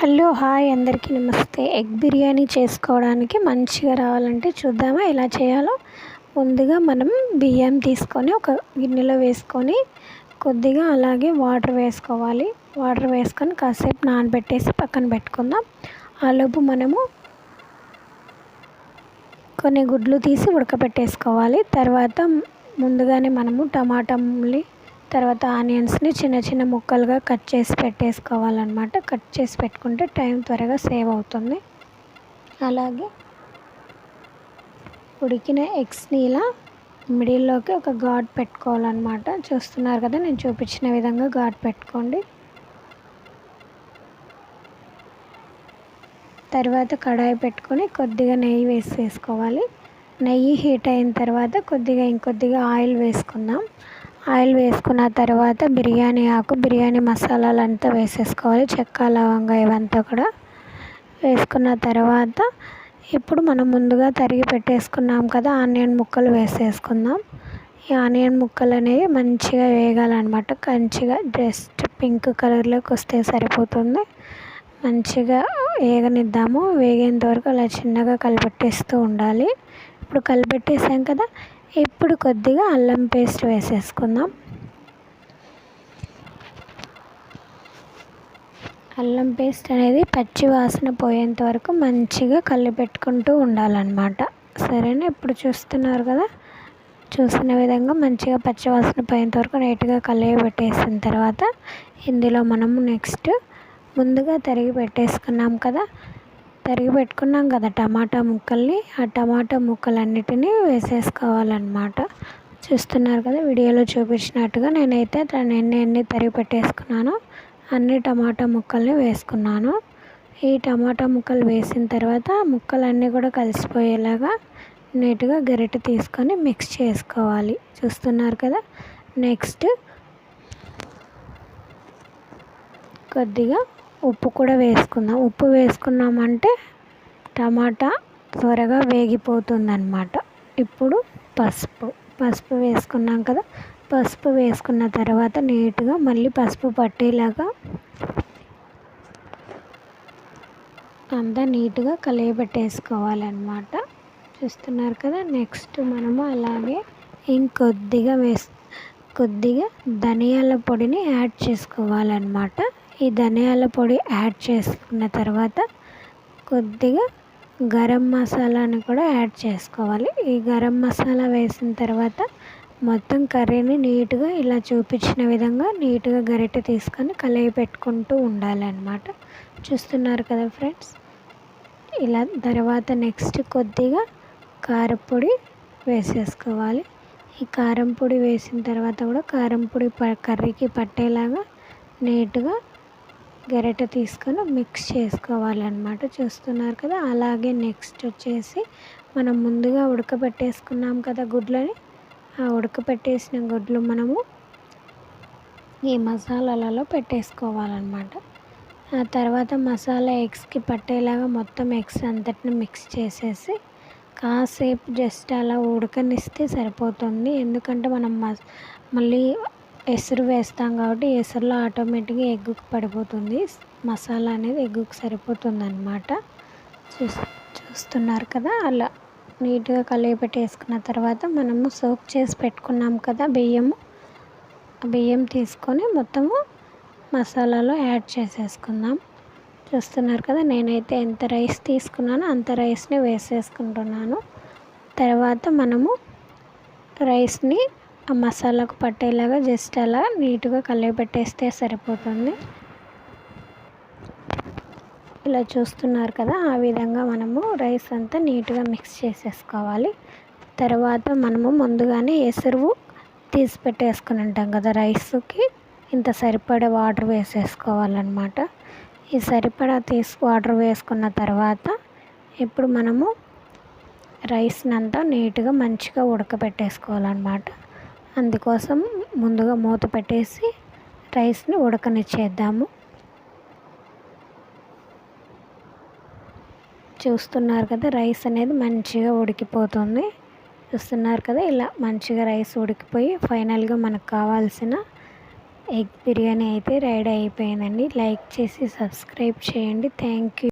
Hello hi అందరికీ నమస్తే. Egg biryani చేసుకోవడానికి మంచిగా రావాలంటే చూద్దామా ఎలా చేయాలో? ముందుగా మనం బియ్యం తీసుకొని ఒక గిన్నెలో వేసుకొని కొద్దిగా అలాగే వాటర్ వేసుకోవాలి. వాటర్ వేసుకొని కాసేపు నానబెట్టేసి పక్కన పెట్టుకుందాం. ఆలోపు మనము కొన్ని గుడ్లు తీసి ఉడకబెట్టేసుకోవాలి. తర్వాత ముందుగానే మనము టమాటాని తర్వాత ఆనియన్స్ని చిన్న చిన్న ముక్కలుగా కట్ చేసి పెట్టేసుకోవాలన్నమాట. కట్ చేసి పెట్టుకుంటే టైం త్వరగా సేవ్ అవుతుంది. అలాగే ఉడికిన ఎగ్స్ని ఇలా మిడిల్లోకి ఒక ఘాట్ పెట్టుకోవాలన్నమాట. చూస్తున్నారు కదా నేను చూపించిన విధంగా ఘాట్ పెట్టుకోండి. తర్వాత కడాయి పెట్టుకొని కొద్దిగా నెయ్యి వేసేసుకోవాలి. నెయ్యి హీట్ అయిన తర్వాత కొద్దిగా ఇంకొద్దిగా ఆయిల్ వేసుకుందాం. ఆయిల్ వేసుకున్న తర్వాత బిర్యానీ ఆకు బిర్యానీ మసాలాలు అంతా వేసేసుకోవాలి. చెక్క లవంగా ఇవంతా కూడా వేసుకున్న తర్వాత ఇప్పుడు మనం ముందుగా తరిగి పెట్టేసుకున్నాం కదా ఆనియన్ ముక్కలు వేసేసుకుందాం. ఈ ఆనియన్ ముక్కలు అనేవి మంచిగా వేగాలన్నమాట. మంచిగా జస్ట్ పింక్ కలర్లోకి వస్తే సరిపోతుంది. మంచిగా వేగనిద్దాము. వేగేంత వరకు అలా చిన్నగా కలిపెట్టేస్తూ ఉండాలి. ఇప్పుడు కలిపెట్టేసాం కదా ఇప్పుడు కొద్దిగా అల్లం పేస్ట్ వేసేసుకుందాం. అల్లం పేస్ట్ అనేది పచ్చి వాసన పోయేంత వరకు మంచిగా కలిపెట్టుకుంటూ ఉండాలన్నమాట. సరేనా? ఇప్పుడు చూస్తున్నారు కదా? చూసిన విధంగా మంచిగా పచ్చి వాసన పోయేంత వరకు నీట్గా కలిగి పెట్టేసిన తర్వాత ఇందులో మనము నెక్స్ట్ ముందుగా తరిగి పెట్టేసుకున్నాం కదా? తరిగి పెట్టుకున్నాం కదా టమాటా ముక్కల్ని. ఆ టమాటా ముక్కలన్నిటినీ వేసేసుకోవాలన్నమాట. చూస్తున్నారు కదా వీడియోలో చూపించినట్టుగా నేనైతే ఎన్ని ఎన్ని తరిగి పెట్టేసుకున్నానో అన్ని టమాటా ముక్కల్ని వేసుకున్నాను. ఈ టమాటా ముక్కలు వేసిన తర్వాత ముక్కలన్నీ కూడా కలిసిపోయేలాగా నీట్గా గరిటె తీసుకొని మిక్స్ చేసుకోవాలి. చూస్తున్నారు కదా? నెక్స్ట్ కొద్దిగా ఉప్పు కూడా వేసుకుందాం. ఉప్పు వేసుకున్నామంటే టమాటా త్వరగా వేగిపోతుంది అన్నమాట ఇప్పుడు పసుపు. పసుపు వేసుకున్నాం కదా. పసుపు వేసుకున్న తర్వాత నీట్గా మళ్ళీ పసుపు పట్టేలాగా అంతా నీట్గా కలియబెట్టేసుకోవాలన్నమాట. చూస్తున్నారు కదా నెక్స్ట్ మనము అలాగే ఇంకొద్దిగా వేస్ కొద్దిగా ధనియాల పొడిని యాడ్ చేసుకోవాలన్నమాట. ఈ ధనియాల పొడి యాడ్ చేసుకున్న తర్వాత కొద్దిగా గరం మసాలాని కూడా యాడ్ చేసుకోవాలి. ఈ గరం మసాలా వేసిన తర్వాత మొత్తం కర్రీని నీట్గా ఇలా చూపించిన విధంగా నీట్గా గరిటె తీసుకొని కలిగి పెట్టుకుంటూ ఉండాలన్నమాట. చూస్తున్నారు కదా ఫ్రెండ్స్? ఇలా తర్వాత నెక్స్ట్ కొద్దిగా కారపొడి వేసేసుకోవాలి. ఈ కారం పొడి వేసిన తర్వాత కూడా కారం పొడి కర్రీకి పట్టేలాగా నీట్గా గరిటె తీసుకొని మిక్స్ చేసుకోవాలన్నమాట. చూస్తున్నారు కదా? అలాగే నెక్స్ట్ వచ్చేసి మనం ముందుగా ఉడకబెట్టేసుకున్నాం కదా గుడ్లని. ఆ ఉడకబెట్టేసిన గుడ్లు మనము ఈ మసాలాలలో పెట్టేసుకోవాలన్నమాట. ఆ తర్వాత మసాలా ఎగ్స్కి పట్టేలాగా మొత్తం ఎగ్స్ అంతటిని మిక్స్ చేసేసి కాసేపు జస్ట్ అలా ఉడకనిస్తే సరిపోతుంది. ఎందుకంటే మనం మళ్ళీ ఎసురు వేస్తాం కాబట్టి ఎసురులో ఆటోమేటిక్గా ఎగ్గుకు పడిపోతుంది. మసాలా అనేది ఎగ్గుకు సరిపోతుంది అనమాట చూస్తున్నారు కదా? అలా నీట్గా కలిగి పెట్టేసుకున్న తర్వాత మనము సోక్ చేసి పెట్టుకున్నాం కదా బియ్యము? బియ్యం తీసుకొని మొత్తము మసాలాలో యాడ్ చేసేసుకుందాం. చూస్తున్నారు కదా? నేనైతే ఎంత రైస్ తీసుకున్నానో అంత రైస్ని వేసేసుకుంటున్నాను. తర్వాత మనము రైస్ని ఆ మసాలాకు పట్టేలాగా జస్ట్ అలా నీట్గా పెట్టేస్తే సరిపోతుంది. ఇలా చూస్తున్నారు కదా ఆ విధంగా మనము రైస్ అంతా నీట్గా మిక్స్ చేసేసుకోవాలి. తర్వాత మనము ముందుగానే ఎసురు తీసి పెట్టేసుకుని ఉంటాం కదా రైస్కి. ఇంత సరిపడే వాటర్ వేసేసుకోవాలన్నమాట. ఈ సరిపడా తీసి వాటర్ వేసుకున్న తర్వాత ఇప్పుడు మనము రైస్ని అంతా నీట్గా మంచిగా ఉడకబెట్టేసుకోవాలన్నమాట. అందుకోసం ముందుగా మూత పెట్టేసి రైస్ని ఉడకనిచ్చేద్దాము. చూస్తున్నారు కదా రైస్ అనేది మంచిగా ఉడికిపోతుంది. చూస్తున్నారు కదా ఇలా మంచిగా రైస్ ఉడికిపోయి ఫైనల్గా మనకు కావాల్సిన ఎగ్ బిర్యానీ అయితే రెడీ అయిపోయిందండి. లైక్ చేసి సబ్స్క్రైబ్ చేయండి. Thank you.